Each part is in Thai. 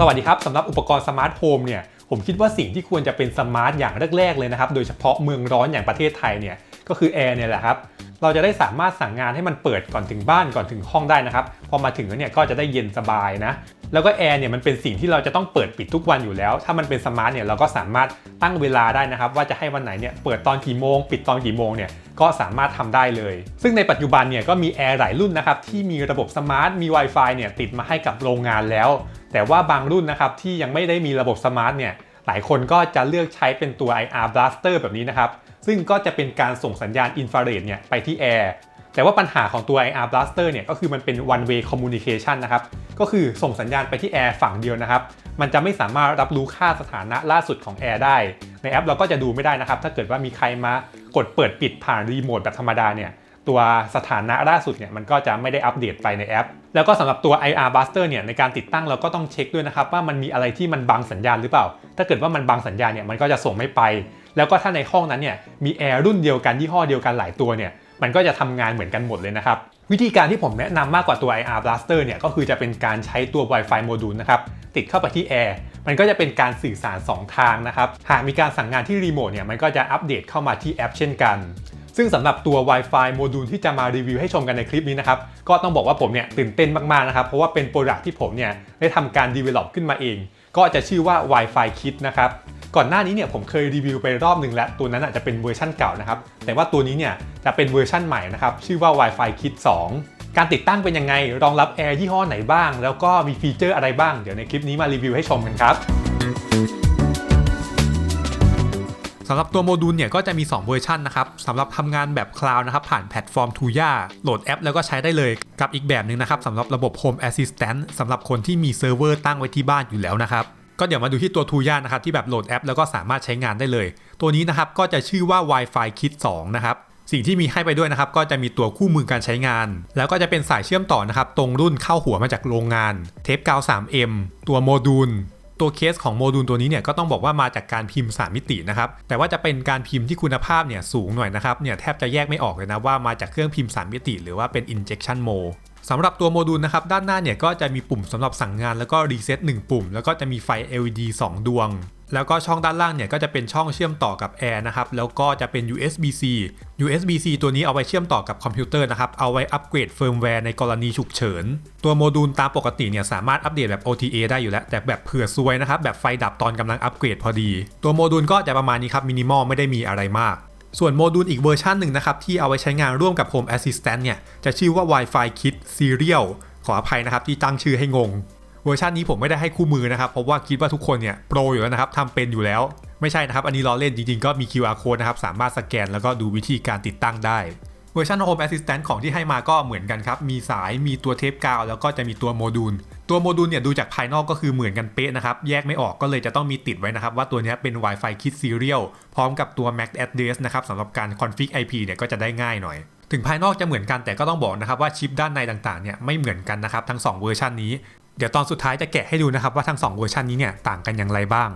สวัสดีครับสำหรับอุปกรณ์สมาร์ทโฮมเนี่ยผมคิดว่าสิ่งที่ควรจะเป็นสมาร์ทอย่างแรก ๆ เลยนะครับ โดยเฉพาะเมืองร้อนอย่างประเทศไทยเนี่ยก็คือแอร์เนี่ยแหละครับเราจะได้สามารถสั่งงานให้มันเปิดก่อนถึงบ้านก่อนถึงห้องได้นะครับ พอมาถึงแล้วเนี่ยก็จะได้เย็นสบายนะ แล้วก็แอร์เนี่ยมันเป็นสิ่งที่เราจะต้องเปิดปิดทุกวันอยู่แล้ว ถ้ามันเป็นสมาร์ทเนี่ยเราก็สามารถตั้งเวลาได้นะครับ ว่าจะให้วันไหนเนี่ยเปิดตอนกี่โมง ปิดตอนกี่โมงเนี่ยก็สามารถทำได้เลย ซึ่งในปัจจุบันเนี่ยก็มีแอร์หลายรุ่นนะครับที่มีระบบสมาร์ทมี Wi-Fi เนี่ยติดมาให้กับโรงงานแล้ว แต่ว่าบางรุ่นนะครับที่ยังไม่ได้มีระบบสมาร์ทเนี่ยหลายคนก็จะเลือกใช้เป็นตัว IR Blaster แบบนี้นะครับ ซึ่งก็จะเป็นการส่งสัญญาณอินฟราเรดเนี่ยไปที่แอร์แต่ว่าปัญหาของตัว IR Blaster เนี่ยก็คือมันเป็น one way communication นะครับ ก็คือส่งสัญญาณไปที่แอร์ฝั่งเดียวนะครับ มันจะไม่สามารถรับรู้ค่าสถานะล่าสุดของแอร์ได้ ในแอปเราก็จะดูไม่ได้นะครับ ถ้าเกิดว่ามีใครมากดเปิดปิดผ่านรีโมทแบบธรรมดาเนี่ย ตัวสถานะล่าสุดเนี่ยมันก็จะไม่ได้อัปเดตไปในแอปแล้วก็สำหรับตัว IR Buster เนี่ยในการติดตั้งเราก็ต้องเช็คด้วยนะครับว่ามันมีอะไรที่มันบังสัญญาณหรือเปล่า ถ้าเกิดว่ามันบังสัญญาณเนี่ยมันก็จะส่งไม่ไป แล้วก็ถ้าในห้องนั้นเนี่ยมีแอร์รุ่นเดียวกันยี่ห้อเดียวกันหลายตัวเนี่ยมันก็จะทำงานเหมือนกันหมดเลยนะครับวิธีการที่ผมแนะนำมากกว่าตัว IR Blaster เนี่ยก็คือจะเป็นการใช้ตัว Wi-Fi โมดูลนะครับติดเข้าไปที่แอร์มันก็จะเป็นการสื่อสาร 2 ทางนะครับหากมีการสั่งงานที่รีโมทเนี่ยมันก็จะอัปเดตเข้ามาที่แอป เช่นกัน ซึ่งสำหรับตัว Wi-Fi โมดูลที่จะมารีวิวให้ชมกันในคลิปนี้นะครับ ก็ต้องบอกว่าผมเนี่ยตื่นเต้นมากๆนะครับ เพราะว่าเป็นโปรดักที่ผมเนี่ยได้ทำการ develop ขึ้นมาเอง ก็จะชื่อว่า Wi-Fi Kit นะครับก่อนหน้านี้เนี่ยผมเคยรีวิวไปรอบหนึ่งแล้ว ตัวนั้นอาจจะเป็นเวอร์ชั่นเก่านะครับ แต่ว่าตัวนี้เนี่ยจะเป็นเวอร์ชั่นใหม่นะครับ ชื่อว่า Wi-Fi Kit 2 การติดตั้งเป็นยังไง รองรับแอร์ยี่ห้อไหนบ้าง แล้วก็มีฟีเจอร์อะไรบ้าง เดี๋ยวในคลิปนี้มารีวิวให้ชมกันครับ สำหรับตัวโมดูลเนี่ยก็จะมี 2 เวอร์ชันนะครับสำหรับทำงานแบบคลาวด์นะครับผ่านแพลตฟอร์ม Tuya โหลดแอปแล้วก็ใช้ได้เลยกับอีกแบบหนึ่งนะครับสำหรับระบบ Home Assistant สำหรับคนที่มีเซิร์ฟเวอร์ตั้งไว้ที่บ้านอยู่แล้วนะครับก็เดี๋ยวมาดูที่ตัว Tuya นะครับที่แบบโหลดแอปแล้วก็สามารถใช้งานได้เลย ตัวนี้นะครับก็จะชื่อว่า Wi-Fi Kit 2นะครับสิ่งที่มีให้ไปด้วยนะครับก็จะมีตัวคู่มือการใช้งาน แล้วก็จะเป็นสายเชื่อมต่อนะครับตรงรุ่นเข้าหัวมาจากโรงงาน เทปกาว 3M ตัวโมดูล ตัวเคสของโมดูลตัวนี้เนี่ยก็ต้องบอกว่ามาจากการพิมพ์ 3 มิตินะครับแต่ว่าจะเป็นการพิมพ์ที่คุณภาพเนี่ยสูงหน่อยนะครับเนี่ยแทบจะแยกไม่ออกเลยนะว่ามาจากเครื่องพิมพ์ 3 มิติ หรือว่าเป็น injection m o สำหรับตัวโมดูลนะครับด้านหน้าเนี่ยก็จะมีปุ่มสำหรับสั่งงานแล้วก็รีเซ็ต1ปุ่ม แล้วก็จะมีไฟ LED 2 ดวง แล้วก็ช่องด้านล่างเนี่ยก็จะเป็นช่องเชื่อมต่อกับแอร์นะครับ แล้วก็จะเป็น USB-C USB-C ตัวนี้เอาไว้เชื่อมต่อกับคอมพิวเตอร์นะครับ เอาไว้อัปเกรดเฟิร์มแวร์ในกรณีฉุกเฉิน ตัวโมดูลตามปกติเนี่ยสามารถอัปเดตแบบ OTA ได้อยู่แล้ว แต่แบบเผื่อซวยนะครับ แบบไฟดับตอนกำลังอัปเกรดพอดี ตัวโมดูลก็จะประมาณนี้ครับมินิมอลไม่ได้มีอะไรมาก ส่วนโมดูลอีกเวอร์ชันหนึ่งนะครับที่เอาไว้ใช้งานร่วมกับ Home Assistant เนี่ยจะชื่อว่า Wi-Fi Kit Serial ขออภัยนะครับที่ตั้งชื่อให้งง เวอร์ชันนี้ผมไม่ได้ให้คู่มือนะครับเพราะว่าคิดว่าทุกคนเนี่ยโปรอยู่แล้วนะครับทำเป็นอยู่แล้วไม่ใช่นะครับ อันนี้ล้อเล่นจริงๆ ก็มี QR code นะครับ สามารถสแกนแล้วก็ดูวิธีการติดตั้งได้ เวอร์ชัน Home Assistant ของที่ให้มาก็เหมือนกันครับ มีสาย มีตัวเทปกาว แล้วก็จะมีตัวโมดูล ตัวโมดูลเนี่ยดูจากภายนอกก็คือเหมือนกันเป๊ะนะครับ แยกไม่ออกก็เลยจะต้องมีติดไว้นะครับ ว่าตัวนี้เป็น Wi-Fi Kit Serial พร้อมกับตัว MAC address นะครับสำหรับการ config IP เนี่ยก็จะได้ง่ายหน่อยถึงภายนอกจะเหมือนกันแต่ก็ต้องบอกนะครับว่าชิปด้านในต่างๆเนี่ยไม่เหมือนกันนะครับทั้ง 2 เวอร์ชันนี้ เดี๋ยวตอนสุดท้ายจะแกะให้ดูนะครับว่าทั้ง 2 เวอร์ชันนี้เนี่ยต่างกันอย่างไรบ้าง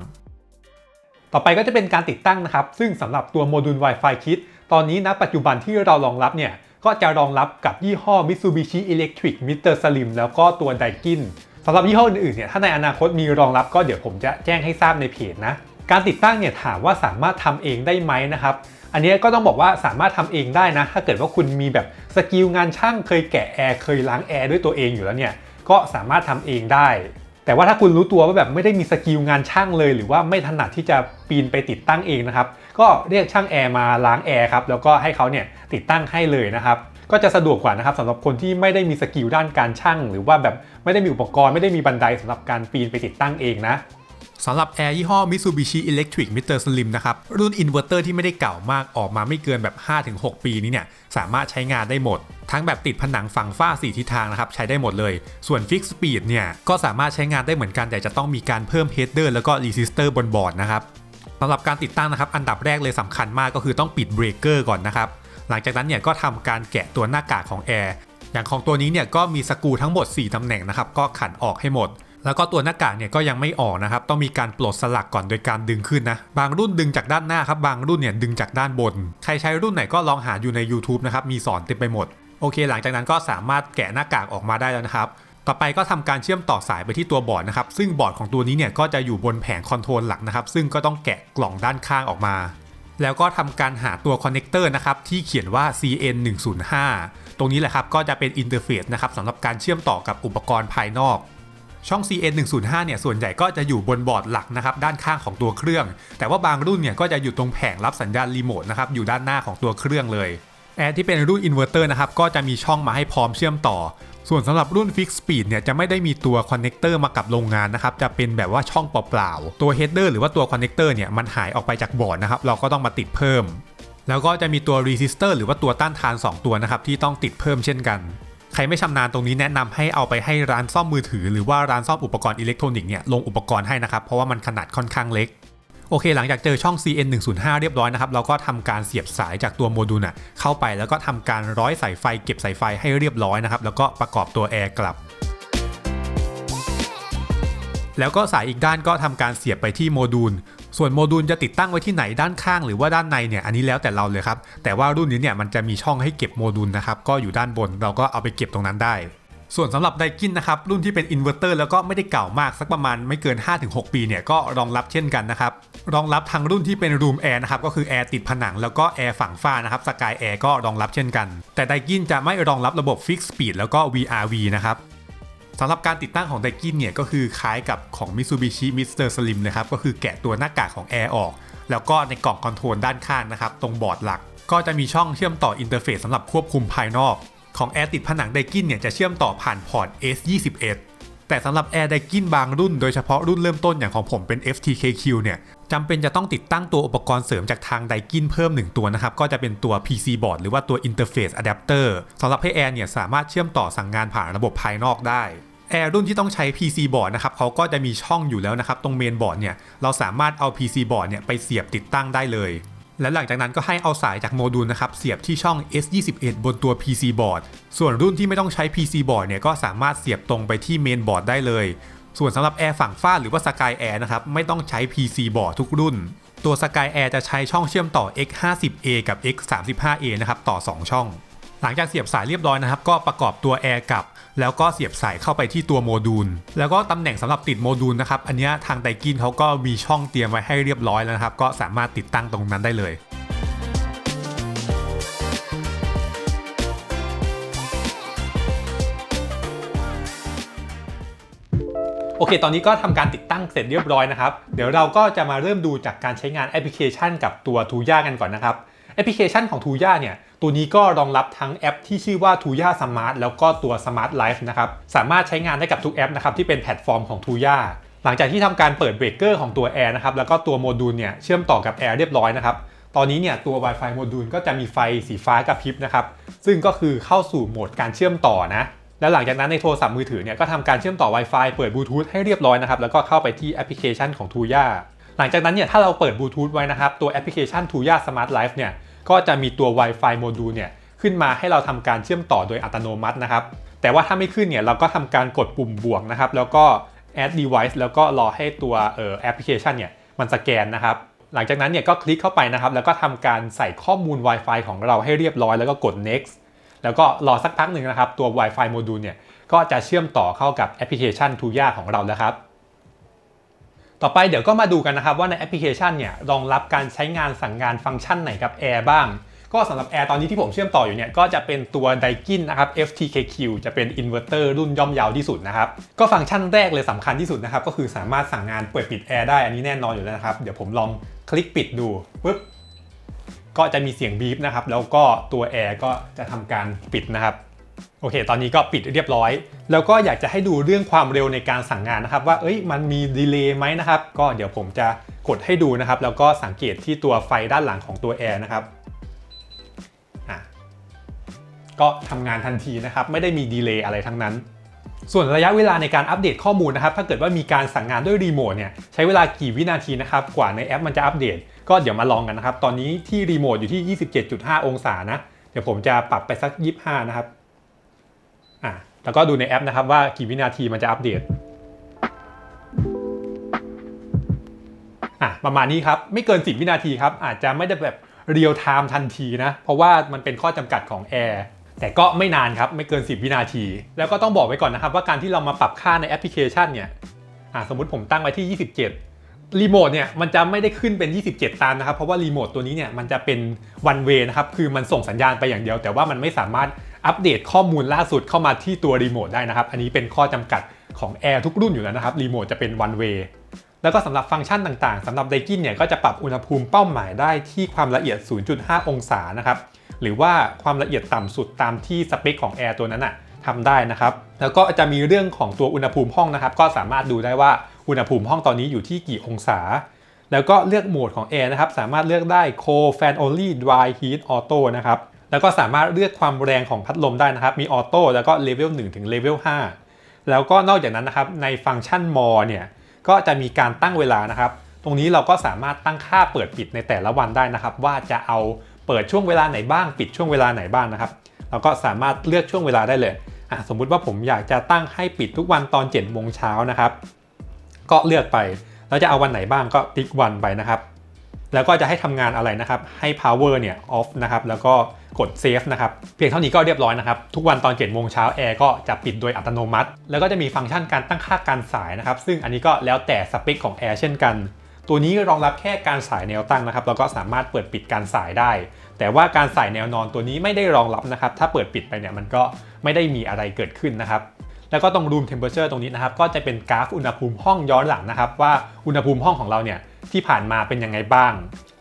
ต่อไปก็จะเป็นการติดตั้งนะครับ ซึ่งสำหรับตัวโมดูล Wi-Fi Kit ตอนนี้ณปัจจุบันที่เรารองรับเนี่ยก็จะรองรับกับยี่ห้อ Mitsubishi Electric Mr. Slim แล้วก็ตัว Daikin สำหรับยี่ห้ออื่นๆเนี่ยถ้าในอนาคตมีรองรับก็เดี๋ยวผมจะแจ้งให้ทราบในเพจนะ การติดตั้งเนี่ยถามว่าสามารถทำเองได้ไหมนะครับ อันนี้ก็ต้องบอกว่าสามารถทำเองได้นะ ถ้าเกิดว่าคุณมีแบบสกิลงานช่างเคยแกะแอร์เคยล้างแอร์ด้วยตัวเองอยู่แล้วเนี่ย ก็สามารถทำเองได้ แต่ว่าถ้าคุณรู้ตัวว่าแบบไม่ได้มีสกิลงานช่างเลย หรือว่าไม่ถนัดที่จะปีนไปติดตั้งเองนะครับ ก็เรียกช่างแอร์มาล้างแอร์ครับแล้วก็ให้เขาเนี่ยติดตั้งให้เลยนะครับก็จะสะดวกกว่านะครับสำหรับคนที่ไม่ได้มีสกิลด้านการช่าง หรือว่าแบบไม่ได้มีอุปกรณ์ไม่ได้มีบันไดสำหรับการปีนไปติดตั้งเองนะ สำหรับแอร์ยี่ห้อ Mitsubishi Electric Mr. Slim นะครับ รุ่นอินเวอร์เตอร์ที่ไม่ได้เก่ามากออกมาไม่เกินแบบ 5-6 ปีนี้เนี่ย สามารถใช้งานได้หมด ทั้งแบบติดผนังฝั่งฝ้า4ทิศทางนะครับ ใช้ได้หมดเลย ส่วน Fix Speed เนี่ย ก็สามารถใช้งานได้เหมือนกันแต่จะต้องมีการเพิ่ม Header แล้วก็ Resistor บนบอร์ดนะครับสำหรับการติดตั้งนะครับอันดับแรกเลยสำคัญมากก็คือต้องปิดเบรกเกอร์ก่อนนะครับหลังจากนั้นเนี่ยก็ทำการแกะตัวหน้ากากของแอร์อย่างของตัวนี้เนี่ยก็มีสกูทั้งหมด 4ตำแหน่งนะครับก็ขันออกให้หมด แล้วก็ตัวหน้ากากเนี่ยก็ยังไม่ออกนะครับต้องมีการปลดสลักก่อนโดยการดึงขึ้นนะ บางรุ่นดึงจากด้านหน้าครับบางรุ่นเนี่ยดึงจากด้านบน ใครใช้รุ่นไหนก็ลองหาอยู่ใน YouTube นะครับมีสอนเต็มไปหมด โอเค หลังจากนั้นก็สามารถแกะหน้ากากออกมาได้แล้วนะครับต่อไปก็ทำการเชื่อมต่อสายไปที่ตัวบอร์ดนะครับซึ่งบอร์ดของตัวนี้เนี่ยก็จะอยู่บนแผงคอนโทรลหลักนะครับซึ่งก็ต้องแกะกล่องด้านข้างออกมา แล้วก็ทำการหาตัวคอนเนคเตอร์นะครับที่เขียนว่า CN 1 0 5ตรงนี้แหละครับก็จะเป็นอินเทอร์เฟซนะครับสำหรับการเชื่อมต่อกับอุปกรณ์ภายนอก ช่อง CN 105เนี่ยส่วนใหญ่ก็จะอยู่บนบอร์ดหลักนะครับด้านข้างของตัวเครื่อง แต่ว่าบางรุ่นเนี่ยก็จะอยู่ตรงแผงรับสัญญาณรีโมทนะครับอยู่ด้านหน้าของตัวเครื่องเลยแอร์ที่เป็นรุ่นอินเวอร์เตอร์นะครับก็จะมีช่องมาให้พร้อมเชื่อมต่อ ส่วนสำหรับรุ่น Fix Speed เนี่ยจะไม่ได้มีตัวคอนเนคเตอร์มากับโรงงานนะครับจะเป็นแบบว่าช่องเปล่าๆตัว Header หรือว่าตัวคอนเนคเตอร์เนี่ยมันหายออกไปจากบอร์ดนะครับเราก็ต้องมาติดเพิ่ม แล้วก็จะมีตัว Resistor หรือว่าตัวต้านทาน 2 ตัวนะครับที่ต้องติดเพิ่มเช่นกัน ใครไม่ชำนาญตรงนี้แนะนำให้เอาไปให้ร้านซ่อมมือถือ หรือว่าร้านซ่อมอุปกรณ์อิเล็กทรอนิกส์เนี่ยลงอุปกรณ์ให้นะครับเพราะว่ามันขนาดค่อนข้างเล็กโอเคหลังจากเจอช่อง CN 105เรียบร้อยนะครับเราก็ทำการเสียบสายจากตัวโมดูลน่ะเข้าไปแล้วก็ทำการร้อยสายไฟเก็บสายไฟให้เรียบร้อยนะครับแล้วก็ประกอบตัวแอร์กลับ แล้วก็สายอีกด้านก็ทำการเสียบไปที่โมดูล ส่วนโมดูลจะติดตั้งไว้ที่ไหนด้านข้างหรือว่าด้านในเนี่ยอันนี้แล้วแต่เราเลยครับ แต่ว่ารุ่นนี้เนี่ยมันจะมีช่องให้เก็บโมดูลนะครับก็อยู่ด้านบนเราก็เอาไปเก็บตรงนั้นได้ ส่วนสำหรับไดกินนะครับรุ่นที่เป็นอินเวอร์เตอร์แล้วก็ไม่ได้เก่ามากสักประมาณไม่เกิน 5-6 ปีเนี่ยก็รองรับเช่นกันนะครับรองรับทั้งรุ่นที่เป็นรูมแอร์นะครับก็คือแอร์ติดผนังแล้วก็แอร์ฝั่งฝ้านะครับสกายแอร์ก็รองรับเช่นกัน แต่ไดกินจะไม่รองรับระบบฟิกสปีดแล้วก็ VRV นะครับ สำหรับการติดตั้งของไดกินเนี่ยก็คือคล้ายกับของ Mitsubishi Mr. Slim นะครับก็คือแกะตัวหน้ากากของแอร์ออก แล้วก็ในกล่องคอนโทรลด้านข้างนะครับตรงบอร์ดหลัก ก็จะมีช่องเชื่อมต่ออินเทอร์เฟซสำหรับควบคุมภายนอก ของแอร์ติดผนังไดกินเนี่ยจะเชื่อมต่อผ่านพอร์ต S21 แต่สำหรับแอร์ไดกินบางรุ่นโดยเฉพาะรุ่นเริ่มต้นอย่างของผมเป็น FTKQ เนี่ยจำเป็นจะต้องติดตั้งตัวอุปกรณ์เสริมจากทางไดกินเพิ่ม 1 ตัวนะครับ ก็จะเป็นตัว PC board หรือว่าตัว Interface Adapter สำหรับให้แอร์เนี่ยสามารถเชื่อมต่อสั่งงานผ่านระบบภายนอกได้แอร์รุ่นที่ต้องใช้ PC board นะครับเขาก็จะมีช่องอยู่แล้วนะครับ ตรงเมนบอร์ดเนี่ยเราสามารถเอา PC board เนี่ยไปเสียบติดตั้งได้เลย และหลังจากนั้นก็ให้เอาสายจากโมดูลนะครับเสียบที่ช่อง S21 บนตัว PC board ส่วนรุ่นที่ไม่ต้องใช้ PC board เนี่ยก็สามารถเสียบตรงไปที่เมนบอร์ดได้เลย ส่วนสำหรับแอร์ฝั่งฝ้าหรือว่า Sky Air นะครับไม่ต้องใช้ PC board ทุกรุ่น ตัว Sky Air จะใช้ช่องเชื่อมต่อ X50A กับ X35A นะครับต่อ 2 ช่อง หลังจากเสียบสายเรียบร้อยนะครับ ก็ประกอบตัวแอร์กลับ แล้วก็เสียบสายเข้าไปที่ตัวโมดูล แล้วก็ตำแหน่งสำหรับติดโมดูลนะครับ อันนี้ทางไดกินเขาก็มีช่องเตรียมไว้ให้เรียบร้อยแล้วนะครับ ก็สามารถติดตั้งตรงนั้นได้เลยโอเค ตอนนี้ก็ทำการติดตั้งเสร็จเรียบร้อยนะครับ เดี๋ยวเราก็จะมาเริ่มดูจากการใช้งานแอปพลิเคชันกับตัว t ูย่ากันก่อนนะครับ แอปพลิเคชันของ t ูย่าเนี่ย ตัวนี้ก็รองรับทั้งแอปที่ชื่อว่า t ูย่าสมาร์ทแล้วก็ตัว Smart Life นะครับ สามารถใช้งานได้กับทุกแอปนะครับที่เป็นแพลตฟอร์มของ t ูย่าหลังจากที่ทำการเปิดเบรกเกอร์ของตัว Air นะครับ แล้วก็ตัวโมดูลเนี่ยเชื่อมต่อกับ Air เรียบร้อยนะครับ ตอนนี้เนี่ยตัว Wi-Fi โมดูลก็จะมีไฟสีฟ้ากระพริบนะครับ ซึ่งก็คือเข้าสู่โหมดการเชื่อมต่อนะ แล้วหลังจากนั้นในโทรศัพท์มือถือเนี่ยก็ทำการเชื่อมต่อ Wi-Fi เปิดบลูทูธให้เรียบร้อยนะครับ แล้วก็เข้าไปที่แอปพลิเคชันของ t ูย่าหลังจากนั้นเนี่ยถ้าเราเปิดบลูทูธไว้นะครับ ตัวแอปพลิเคชัน t ูย่า Smart Life เนี่ย ก็จะมีตัว Wi-Fi โมดูลเนี่ยขึ้นมาให้เราทำการเชื่อมต่อโดยอัตโนมัตินะครับ แต่ว่าถ้าไม่ขึ้นเนี่ยเราก็ทำการกดปุ่มบวกนะครับ แล้วก็ add device แล้วก็รอให้ตัวเอ่อแอปพลิเคชันเนี่ยมันสแกนนะครับ หลังจากนั้นเนี่ยก็คลิกเข้าไปนะครับ แล้วก็ทำการใส่ข้อมูล Wi-Fi ของเราให้เรียบร้อยแล้วก็กด next แล้วก็รอสักพักหนึ่งนะครับ ตัว Wi-Fi โมดูลเนี่ยก็จะเชื่อมต่อเข้ากับแอปพลิเคชัน t ูย่าของเราแล้วครับ ต่อไปเดี๋ยวก็มาดูกันนะครับว่าในแอปพลิเคชันเนี่ยรองรับการใช้งานสั่งงานฟังก์ชันไหนกับ Air บ้าง ก็สำหรับ Air ตอนนี้ที่ผมเชื่อมต่ออยู่เนี่ยก็จะเป็นตัว Daikin นะครับ FTKQ จะเป็นอินเวอร์เตอร์รุ่นย่อมยาวที่สุดนะครับ ก็ฟังก์ชันแรกเลยสำคัญที่สุดนะครับ ก็คือสามารถสั่งงานเปิดปิด Air ได้อันนี้แน่นอนอยู่แล้วนะครับ เดี๋ยวผมลองคลิกปิดดูปุ๊บก็จะมีเสียงบีบนะครับแล้วก็ตัว Air ก็จะทำการปิดนะครับ โอเค ตอนนี้ก็ปิดเรียบร้อย แล้วก็อยากจะให้ดูเรื่องความเร็วในการสั่งงานนะครับ ว่าเอ้ยมันมีดีเลย์ไหมนะครับ ก็เดี๋ยวผมจะกดให้ดูนะครับ แล้วก็สังเกตที่ตัวไฟด้านหลังของตัวแอร์นะครับอะก็ทำงานทันทีนะครับ ไม่ได้มีดีเลย์อะไรทั้งนั้น ส่วนระยะเวลาในการอัปเดตข้อมูลนะครับ ถ้าเกิดว่ามีการสั่งงานด้วยรีโมทเนี่ยใช้เวลากี่วินาทีนะครับ กว่าในแอปมันจะอัปเดต ก็เดี๋ยวมาลองกันนะครับ ตอนนี้ที่รีโมทอยู่ที่ 27.5 องศานะ เดี๋ยวผมจะปรับไปสัก 25 นะครับ แล้วก็ดูในแอปนะครับว่ากี่วินาทีมันจะอัปเดตอะประมาณนี้ครับ ไม่เกิน 10 วินาทีครับ อาจจะไม่ได้แบบเรียลไทม์ทันทีนะ เพราะว่ามันเป็นข้อจำกัดของ Air แต่ก็ไม่นานครับ ไม่เกิน 10 วินาที แล้วก็ต้องบอกไว้ก่อนนะครับว่าการที่เรามาปรับค่าในแอปพลิเคชันเนี่ยอ่าสมมติผมตั้งไว้ที่ 27 รีโมทเนี่ยมันจะไม่ได้ขึ้นเป็น 27 ตามนะครับ เพราะว่ารีโมทตัวนี้เนี่ยมันจะเป็น one way นะครับ คือมันส่งสัญญาณไปอย่างเดียว แต่ว่ามันไม่สามารถ อัปเดตข้อมูลล่าสุดเข้ามาที่ตัวรีโมทได้นะครับ อันนี้เป็นข้อจำกัดของ Air ทุกรุ่นอยู่แล้วนะครับรีโมทจะเป็น one way แล้วก็สำหรับฟังก์ชันต่างๆสำหรับไดกินเนี่ยก็จะปรับอุณหภูมิเป้าหมายได้ที่ความละเอียด 0.5 องศานะครับหรือว่าความละเอียดต่ำสุดตามที่สเปคของ Air ตัวนั้นอะทำได้นะครับ แล้วก็จะมีเรื่องของตัวอุณหภูมิห้องนะครับ ก็สามารถดูได้ว่าอุณหภูมิห้องตอนนี้อยู่ที่กี่องศา แล้วก็เลือกโหมดของ Air นะครับ สามารถเลือกได้ Cold Fan Only Dry Heat Auto นะครับ แล้วก็สามารถเลือกความแรงของพัดลมได้นะครับ มีออโต้แล้วก็เลเวล1ถึงเลเวล5แล้วก็นอกจากนั้นนะครับในฟังก์ชัน More เนี่ยก็จะมีการตั้งเวลานะครับ ตรงนี้เราก็สามารถตั้งค่าเปิดปิดในแต่ละวันได้นะครับ ว่าจะเอาเปิดช่วงเวลาไหนบ้าง ปิดช่วงเวลาไหนบ้างนะครับ เราก็สามารถเลือกช่วงเวลาได้เลยสมมุติว่าผมอยากจะตั้งให้ปิดทุกวันตอน7จ็ดโมงเช้านะครับ ก็เลือกไป แล้วจะเอาวันไหนบ้างก็ติ๊กวันไปนะครับ แล้วก็จะให้ทำงานอะไรนะครับ ให้ power เนี่ย off นะครับ แล้วก็กด save นะครับ เพียงเท่านี้ก็เรียบร้อยนะครับ ทุกวันตอน7โมงเช้าแอร์ก็จะปิดโดยอัตโนมัติ แล้วก็จะมีฟังก์ชันการตั้งค่าการสายนะครับ ซึ่งอันนี้ก็แล้วแต่สเปคของแอร์เช่นกัน ตัวนี้รองรับแค่การสายแนวตั้งนะครับ แล้วก็สามารถเปิดปิดการสายได้ แต่ว่าการสายแนวนอนตัวนี้ไม่ได้รองรับนะครับ ถ้าเปิดปิดไปเนี่ยมันก็ไม่ได้มีอะไรเกิดขึ้นนะครับแล้วก็ตรง room temperature ตรงนี้นะครับ ก็จะเป็นกราฟอุณหภูมิห้องย้อนหลังนะครับ ว่าอุณหภูมิห้องของเราเนี่ย ที่ผ่านมาเป็นยังไงบ้าง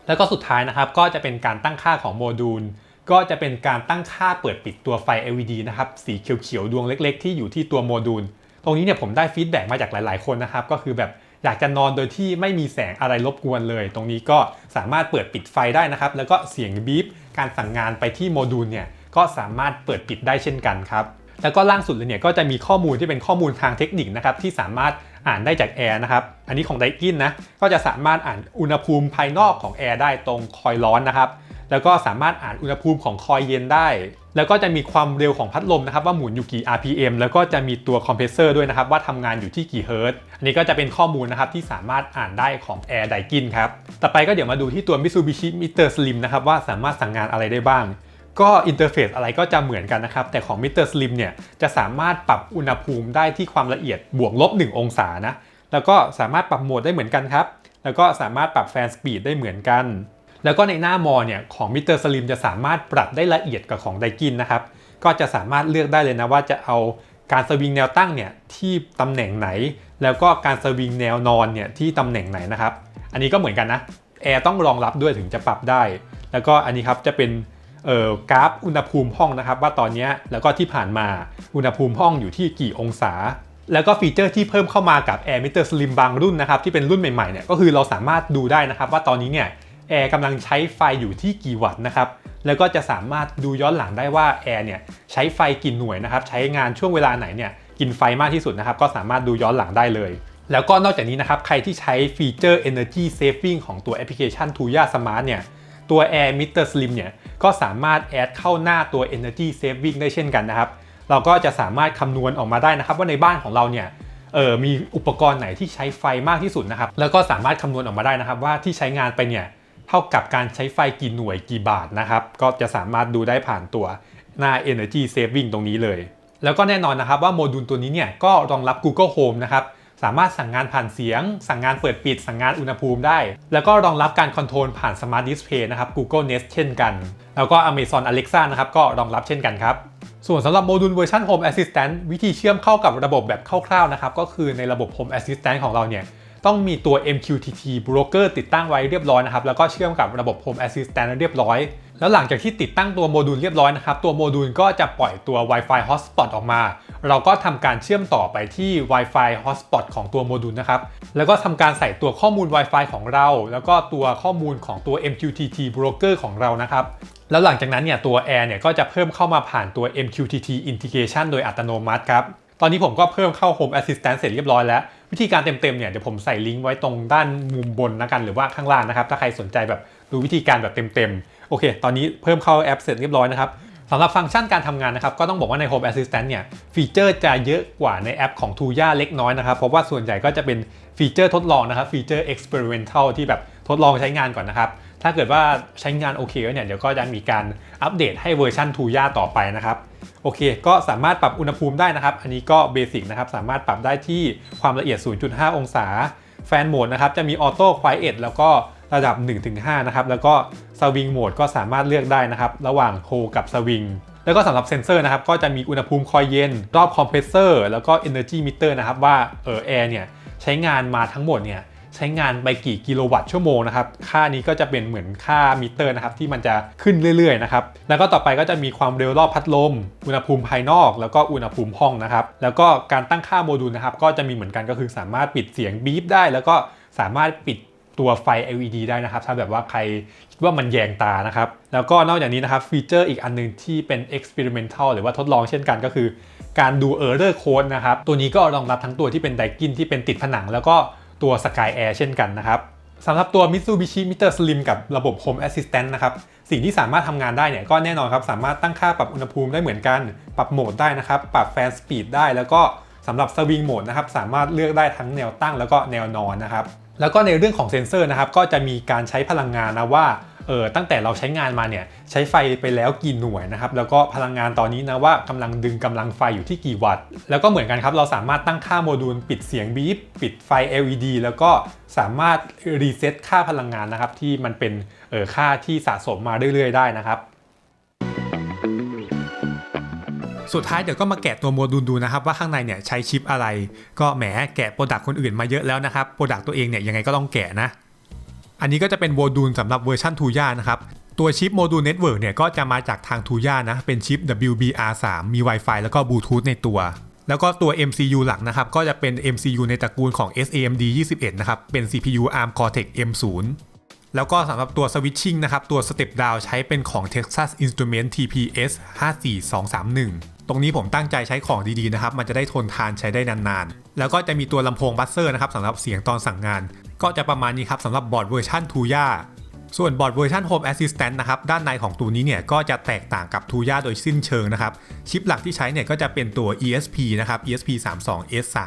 แล้วก็สุดท้ายนะครับก็จะเป็นการตั้งค่าของโมดูล ก็จะเป็นการตั้งค่าเปิดปิดตัวไฟ LED นะครับสีเขียวๆดวงเล็ก ๆ ที่อยู่ที่ตัวโมดูล ตรงนี้เนี่ยผมได้ฟีดแบ็กมาจากหลาย ๆ คนนะครับก็คือแบบอยากจะนอนโดยที่ไม่มีแสงอะไรรบกวนเลย ตรงนี้ก็สามารถเปิดปิดไฟได้นะครับ แล้วก็เสียงบีบการสั่งงานไปที่โมดูลเนี่ยก็สามารถเปิดปิดได้เช่นกันครับ แล้วก็ล่างสุดเลยเนี่ยก็จะมีข้อมูลที่เป็นข้อมูลทางเทคนิคนะครับที่สามารถ อ่านได้จากแอร์นะครับ อันนี้ของไดกินนะ ก็จะสามารถอ่านอุณหภูมิภายนอกของแอร์ได้ตรงคอยร้อนนะครับ แล้วก็สามารถอ่านอุณหภูมิของคอยเย็นได้ แล้วก็จะมีความเร็วของพัดลมนะครับว่าหมุนอยู่กี่ RPM แล้วก็จะมีตัวคอมเพรสเซอร์ด้วยนะครับว่าทำงานอยู่ที่กี่เฮิร์ตอันนี้ก็จะเป็นข้อมูลนะครับที่สามารถอ่านได้ของ Air d a i k i n ครับ ต่อไปก็เดี๋ยวมาดูที่ตัว Mitsubishi Mr. Slim นะครับว่าสามารถสั่งงานอะไรได้บ้าง ก็อินเทอร์เฟซอะไรก็จะเหมือนกันนะครับ แต่ของ Mr. Slim เนี่ยจะสามารถปรับอุณหภูมิได้ที่ความละเอียดบวกลบ 1 องศานะ แล้วก็สามารถปรับโหมดได้เหมือนกันครับ แล้วก็สามารถปรับแฟนสปีดได้เหมือนกัน แล้วก็ในหน้ามอเนี่ยของ Mr. Slim จะสามารถปรับได้ละเอียดกว่าของไดกินนะครับ ก็จะสามารถเลือกได้เลยนะว่าจะเอาการสวิงแนวตั้งเนี่ยที่ตำแหน่งไหน แล้วก็การสวิงแนวนอนเนี่ยที่ตำแหน่งไหนนะครับ อันนี้ก็เหมือนกันนะแอร์ต้องรองรับด้วยถึงจะปรับได้ แล้วก็อันนี้ครับจะเป็น กราฟอุณหภูมิห้องนะครับ ว่าตอนนี้แล้วก็ที่ผ่านมาอุณหภูมิห้องอยู่ที่กี่องศา แล้วก็ฟีเจอร์ที่เพิ่มเข้ามากับ Air Meter Slim บางรุ่นนะครับที่เป็นรุ่นใหม่ๆเนี่ยก็คือเราสามารถดูได้นะครับว่าตอนนี้เนี่ยแอร์กำลังใช้ไฟอยู่ที่กี่วัตต์นะครับแล้วก็จะสามารถดูย้อนหลังได้ว่าแอร์เนี่ยใช้ไฟกี่หน่วยนะครับใช้งานช่วงเวลาไหนเนี่ยกินไฟมากที่สุดนะครับก็สามารถดูย้อนหลังได้เลย แล้วก็นอกจากนี้นะครับใครที่ใช้ฟีเจอร์ Energy Saving ของตัวแอปพลิเคชัน Tuya Smart เนี่ย ตัว Air Meter Slim เนี่ยก็สามารถแอดเข้าหน้าตัว Energy Saving ได้เช่นกันนะครับ เราก็จะสามารถคำนวณออกมาได้นะครับ ว่าในบ้านของเราเนี่ยเออมีอุปกรณ์ไหนที่ใช้ไฟมากที่สุดนะครับ แล้วก็สามารถคำนวณออกมาได้นะครับ ว่าที่ใช้งานไปเนี่ยเท่ากับการใช้ไฟกี่หน่วยกี่บาทนะครับ ก็จะสามารถดูได้ผ่านตัวหน้า Energy Saving ตรงนี้เลย แล้วก็แน่นอนนะครับว่าโมดูลตัวนี้เนี่ยก็รองรับ Google Home นะครับ สามารถสั่งงานผ่านเสียง สั่งงานเปิดปิด สั่งงานอุณหภูมิได้ แล้วก็รองรับการคอนโทรลผ่านสมาร์ทดิสเพย์นะครับ Google Nest เช่นกัน แล้วก็ Amazon Alexa นะครับ ก็รองรับเช่นกันครับ ส่วนสำหรับโมดูลเวอร์ชัน Home Assistant วิธีเชื่อมเข้ากับระบบแบบคร่าวๆนะครับ ก็คือในระบบ Home Assistant ของเราเนี่ย ต้องมีตัว MQTT Broker ติดตั้งไว้เรียบร้อยนะครับ แล้วก็เชื่อมกับระบบ Home Assistant เรียบร้อย แล้วหลังจากที่ติดตั้งตัวโมดูลเรียบร้อยนะครับ ตัวโมดูลก็จะปล่อยตัว Wi-Fi Hotspot ออกมา เราก็ทำการเชื่อมต่อไปที่ Wi-Fi Hotspot ของตัวโมดูลนะครับ แล้วก็ทำการใส่ตัวข้อมูล Wi-Fi ของเรา แล้วก็ตัวข้อมูลของตัว MQTT Broker ของเรานะครับแล้วหลังจากนั้นเนี่ยตัว Air เนี่ยก็จะเพิ่มเข้ามาผ่านตัว MQTT Integration โดยอัตโนมัติครับ ตอนนี้ผมก็เพิ่มเข้า Home Assistant เสร็จเรียบร้อยแล้ว วิธีการเต็มๆเนี่ยเดี๋ยวผมใส่ลิงก์ไว้ตรงด้านมุมบนนะกันหรือว่าข้างล่างนะครับ ถ้าใครสนใจแบบดูวิธีการแบบเต็มๆ โอเค ตอนนี้เพิ่มเข้าแอปเสร็จเรียบร้อยนะครับสำหรับฟังก์ชันการทำงานนะครับ ก็ต้องบอกว่าใน Home Assistant เนี่ยฟีเจอร์จะเยอะกว่าในแอปของ Tuya เล็กน้อยนะครับ เพราะว่าส่วนใหญ่ก็จะเป็นฟีเจอร์ทดลองนะครับฟีเจอร์ experimental ที่แบบทดลองใช้งานก่อนนะครับ ถ้าเกิดว่าใช้งานโอเคแล้วเนี่ยเดี๋ยวก็จะมีการอัปเดตให้เวอร์ชันทูย่าต่อไปนะครับโอเค ก็สามารถปรับอุณหภูมิได้นะครับ อันนี้ก็เบสิกนะครับ สามารถปรับได้ที่ความละเอียด 0.5 องศา แฟนโหมดนะครับ จะมีออโต้ควายเอทแล้วก็ระดับ 1-5 นะครับ แล้วก็สวิงโหมดก็สามารถเลือกได้นะครับ ระหว่างโฮกับสวิง แล้วก็สำหรับเซนเซอร์นะครับ ก็จะมีอุณหภูมิคอยเย็น รอบคอมเพรสเซอร์ แล้วก็ Energy Meter นะครับ ว่าเออแอร์เนี่ยใช้งานมาทั้งหมดเนี่ย ใช้งานไปกี่กิโลวัตต์ชั่วโมงนะครับ ค่านี้ก็จะเป็นเหมือนค่ามิเตอร์นะครับที่มันจะขึ้นเรื่อยๆนะครับ แล้วก็ต่อไปก็จะมีความเร็วรอบพัดลม อุณหภูมิภายนอก แล้วก็อุณหภูมิห้องนะครับ แล้วก็การตั้งค่าโมดูลนะครับ ก็จะมีเหมือนกันก็คือสามารถปิดเสียงบีบได้ แล้วก็สามารถปิดตัวไฟ LED ได้นะครับ ถ้าแบบว่าใครคิดว่ามันแยงตานะครับ แล้วก็นอกจากนี้นะครับฟีเจอร์อีกอันหนึงที่เป็น experimental หรือว่าทดลองเช่นกันก็คือ การดู error code นะครับ ตัวนี้ก็รองรับทั้งตัวที่เป็นไดกินที่เป็นติดผนังแล้วก็ ตัว Sky Air เช่นกันนะครับสำหรับตัว Mitsubishi Meter Slim กับระบบ Home Assistant นะครับ สิ่งที่สามารถทำงานได้เนี่ยก็แน่นอนครับ สามารถตั้งค่าปรับอุณหภูมิได้เหมือนกัน ปรับโหมดได้นะครับ ปรับแฟนสปีดได้ แล้วก็สำหรับสวิงโหมดนะครับ สามารถเลือกได้ทั้งแนวตั้งแล้วก็แนวนอนนะครับ แล้วก็ในเรื่องของเซ็นเซอร์นะครับ ก็จะมีการใช้พลังงานนะว่า เออตั้งแต่เราใช้งานมาเนี่ยใช้ไฟไปแล้วกี่หน่วยนะครับแล้วก็พลังงานตอนนี้นะว่ากำลังดึงกำลังไฟอยู่ที่กี่วัตต์ แล้วก็เหมือนกันครับเราสามารถตั้งค่าโมดูลปิดเสียงบีบปิดไฟ LED แล้วก็สามารถรีเซ็ตค่าพลังงานนะครับที่มันเป็นเออค่าที่สะสมมาเรื่อยๆ ได้นะครับสุดท้ายเดี๋ยวก็มาแกะตัวโมดูลดูนะครับว่าข้างในเนี่ยใช้ชิปอะไร ก็แหมแกะโปรดักต์คนอื่นมาเยอะแล้วนะครับโปรดักต์ตัวเองเนี่ยยังไงก็ต้องแกะนะ อันนี้ก็จะเป็นโมดูลสำหรับเวอร์ชันทูย่านะครับ ตัวชิปโมดูลเน็ตเวิร์กเนี่ยก็จะมาจากทางทูย่านะ เป็นชิป WBR3 มี Wi-Fi แล้วก็บลูทูธในตัว แล้วก็ตัว MCU หลักนะครับ ก็จะเป็น MCU ในตระกูลของ SAMD 21 นะครับ เป็น CPU ARM Cortex M0 แล้วก็สำหรับตัวสวิตชิ่งนะครับ ตัว Step Down ใช้เป็นของ Texas Instrument TPS 54231 ตรงนี้ผมตั้งใจใช้ของดีๆนะครับ มันจะได้ทนทานใช้ได้นานๆ แล้วก็จะมีตัวลำโพงบัสเซอร์นะครับสำหรับเสียงตอนสั่งงาน ก็จะประมาณนี้ครับสำหรับบอร์ดเวอร์ชันทูย่าส่วนบอร์ดเวอร์ชัน Home Assistant นะครับด้านในของตัวนี้เนี่ยก็จะแตกต่างกับทูย่าโดยสิ้นเชิงนะครับชิปหลักที่ใช้เนี่ยก็จะเป็นตัว ESP นะครับ ESP 32 S3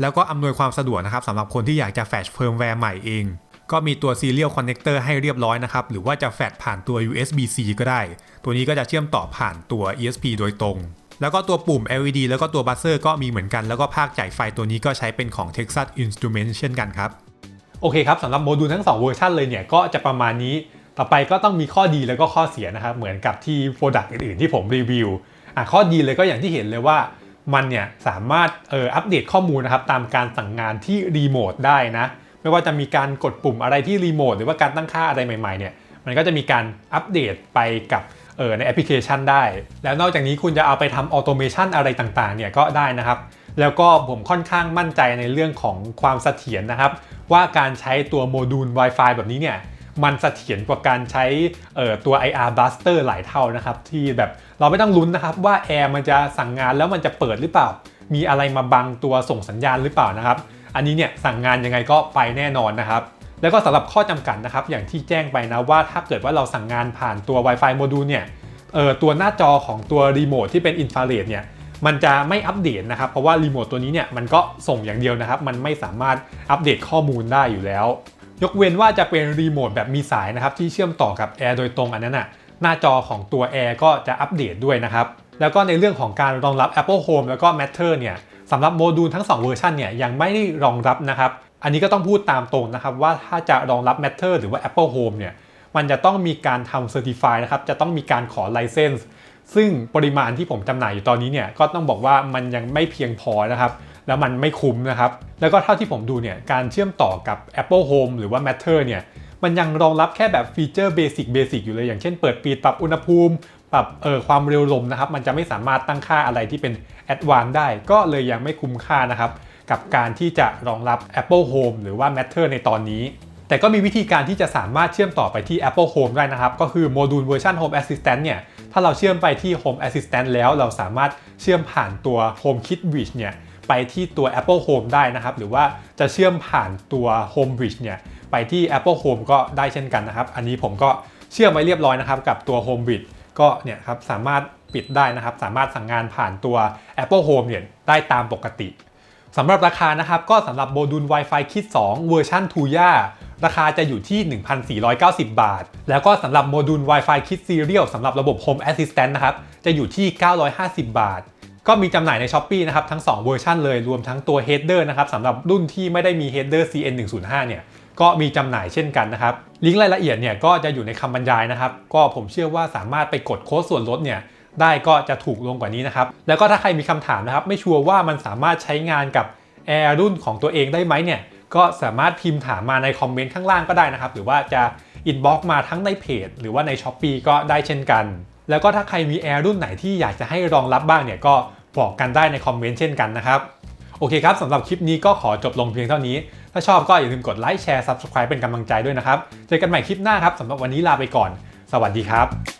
แล้วก็อำนวยความสะดวกนะครับสำหรับคนที่อยากจะแฟชเฟิร์มแวร์ใหม่เอง ก็มีตัว Serial Connector ให้เรียบร้อยนะครับหรือว่าจะแฟชผ่านตัว USB-C ก็ได้ ตัวนี้ก็จะเชื่อมต่อผ่านตัว ESP โดยตรง แล้วก็ตัวปุ่ม LED แล้วก็ตัวบัสเซอร์ก็มีเหมือนกันแล้วก็ภาคจ่ายไฟตัวนี้ก็ใช้เป็นของ Texas Instruments เช่นกันครับ โอเคครับสำหรับโมดูลทั้ง 2 เวอร์ชันเลยเนี่ยก็จะประมาณนี้ ต่อไปก็ต้องมีข้อดีแล้วก็ข้อเสียนะครับ เหมือนกับที่โปรดักต์อื่นๆที่ผมรีวิวอะข้อดีเลยก็อย่างที่เห็นเลยว่ามันเนี่ยสามารถเอ่ออัปเดตข้อมูลนะครับตามการสั่งงานที่รีโมทได้นะ ไม่ว่าจะมีการกดปุ่มอะไรที่รีโมทหรือว่าการตั้งค่าอะไรใหม่ๆเนี่ยมันก็จะมีการอัปเดตไปกับเออในแอปพลิเคชันได้ แล้วนอกจากนี้คุณจะเอาไปทำออโตเมชันอะไรต่างๆเนี่ยก็ได้นะครับ แล้วก็ผมค่อนข้างมั่นใจในเรื่องของความเสถียรนะครับ ว่าการใช้ตัวโมดูล Wi-Fi แบบนี้เนี่ยมันเสถียรกว่าการใช้เอ่อตัว IR Buster หลายเท่านะครับ ที่แบบเราไม่ต้องลุ้นนะครับว่าแอร์มันจะสั่งงานแล้วมันจะเปิดหรือเปล่า มีอะไรมาบังตัวส่งสัญญาณหรือเปล่านะครับ อันนี้เนี่ยสั่งงานยังไงก็ไปแน่นอนนะครับ แล้วก็สำหรับข้อจำกัดนะครับ อย่างที่แจ้งไปนะว่าถ้าเกิดว่าเราสั่งงานผ่านตัว Wi-Fi โมดูลเนี่ยตัวหน้าจอของตัวรีโมทที่เป็นอินฟราเรดเนี่ย มันจะไม่อัปเดตนะครับ เพราะว่ารีโมทตัวนี้เนี่ยมันก็ส่งอย่างเดียวนะครับ มันไม่สามารถอัปเดตข้อมูลได้อยู่แล้ว ยกเว้นว่าจะเป็นรีโมทแบบมีสายนะครับที่เชื่อมต่อกับแอร์โดยตรงอันนั้นน่ะหน้าจอของตัวแอร์ก็จะอัปเดตด้วยนะครับ แล้วก็ในเรื่องของการรองรับ Apple Home แล้วก็ Matter เนี่ยสำหรับโมดูลทั้ง 2 เวอร์ชันเนี่ยยังไม่ได้รองรับนะครับ อันนี้ก็ต้องพูดตามตรงนะครับ ว่าถ้าจะรองรับ Matter หรือว่า Apple Home เนี่ยมันจะต้องมีการทำ Certify นะครับ จะต้องมีการขอ License ซึ่งปริมาณที่ผมจำหน่ายอยู่ตอนนี้เนี่ยก็ต้องบอกว่ามันยังไม่เพียงพอนะครับแล้วมันไม่คุ้มนะครับแล้วก็เท่าที่ผมดูเนี่ยการเชื่อมต่อกับ Apple Home หรือว่า Matter เนี่ยมันยังรองรับแค่แบบฟีเจอร์เบสิกเบสิกอยู่เลย อย่างเช่นเปิดปิดปรับอุณหภูมิ ปรับเออความเร็วลมนะครับ มันจะไม่สามารถตั้งค่าอะไรที่เป็นแอดวานได้ ก็เลยยังไม่คุ้มค่านะครับ กับการที่จะรองรับ Apple Home หรือว่า Matter ในตอนนี้ แต่ก็มีวิธีการที่จะสามารถเชื่อมต่อไปที่ Apple Home ได้นะครับ ก็คือโมดูลเวอร์ชัน Home Assistant เนี่ย ถ้าเราเชื่อมไปที่ Home Assistant แล้วเราสามารถเชื่อมผ่านตัว HomeKit Bridge เนี่ยไปที่ตัว Apple Home ได้นะครับ หรือว่าจะเชื่อมผ่านตัว Home Bridge เนี่ยไปที่ Apple Home ก็ได้เช่นกันนะครับ อันนี้ผมก็เชื่อมไว้เรียบร้อยนะครับกับตัว Home Bridge ก็เนี่ยครับสามารถปิดได้นะครับ สามารถสั่งงานผ่านตัว Apple Home เนี่ยได้ตามปกติสำหรับราคานะครับ ก็สำหรับโมดูล Wi-Fi Kit 2 เวอร์ชัน t u y a ราคาจะอยู่ที่ 1,490 บาท แล้วก็สำหรับโมดูล Wi-Fi Kit Serial สำหรับระบบ Home Assistant นะครับ จะอยู่ที่ 950 บาท ก็มีจำหน่ายใน s h อ p e e นะครับทั้ง 2 เวอร์ชันเลยรวมทั้งตัว Header นะครับสำหรับรุ่นที่ไม่ได้มี Header CN105 เนี่ยก็มีจำหน่ายเช่นกันนะครับ ลิงก์รายละเอียดเนี่ยก็จะอยู่ในคำบรรยายนะครับ ก็ผมเชื่อว่าสามารถไปกดโค้ดส่วนลดเนี่ยได้ก็จะถูกลงกว่านี้นะครับ แล้วก็ถ้าใครมีคำถามนะครับ ไม่ชัวร์ว่ามันสามารถใช้งานกับ Air รุ่นของตัวเองได้ไหมเนี่ย ก็สามารถพิมพ์ถามมาในคอมเมนต์ข้างล่างก็ได้นะครับ หรือว่าจะอินบ็อกมาทั้งในเพจ หรือว่าใน s h อ p e e ก็ได้เช่นกัน แล้วก็ถ้าใครมี Air รุ่นไหนที่อยากจะให้รองรับบ้างเนี่ยก็บอกกันได้ในคอมเมนต์เช่นกันนะครับโอเคครับสำหรับคลิปนี้ก็ขอจบลงเพียงเท่านี้ ถ้าชอบก็อย่าลืมกดไลค์แชร์ Subscribe เป็นกำลังใจด้วยนะครับ เจอกันใหม่คลิปหน้าครับสำหรับวันนี้ลาไปก่อน สวัสดีครับ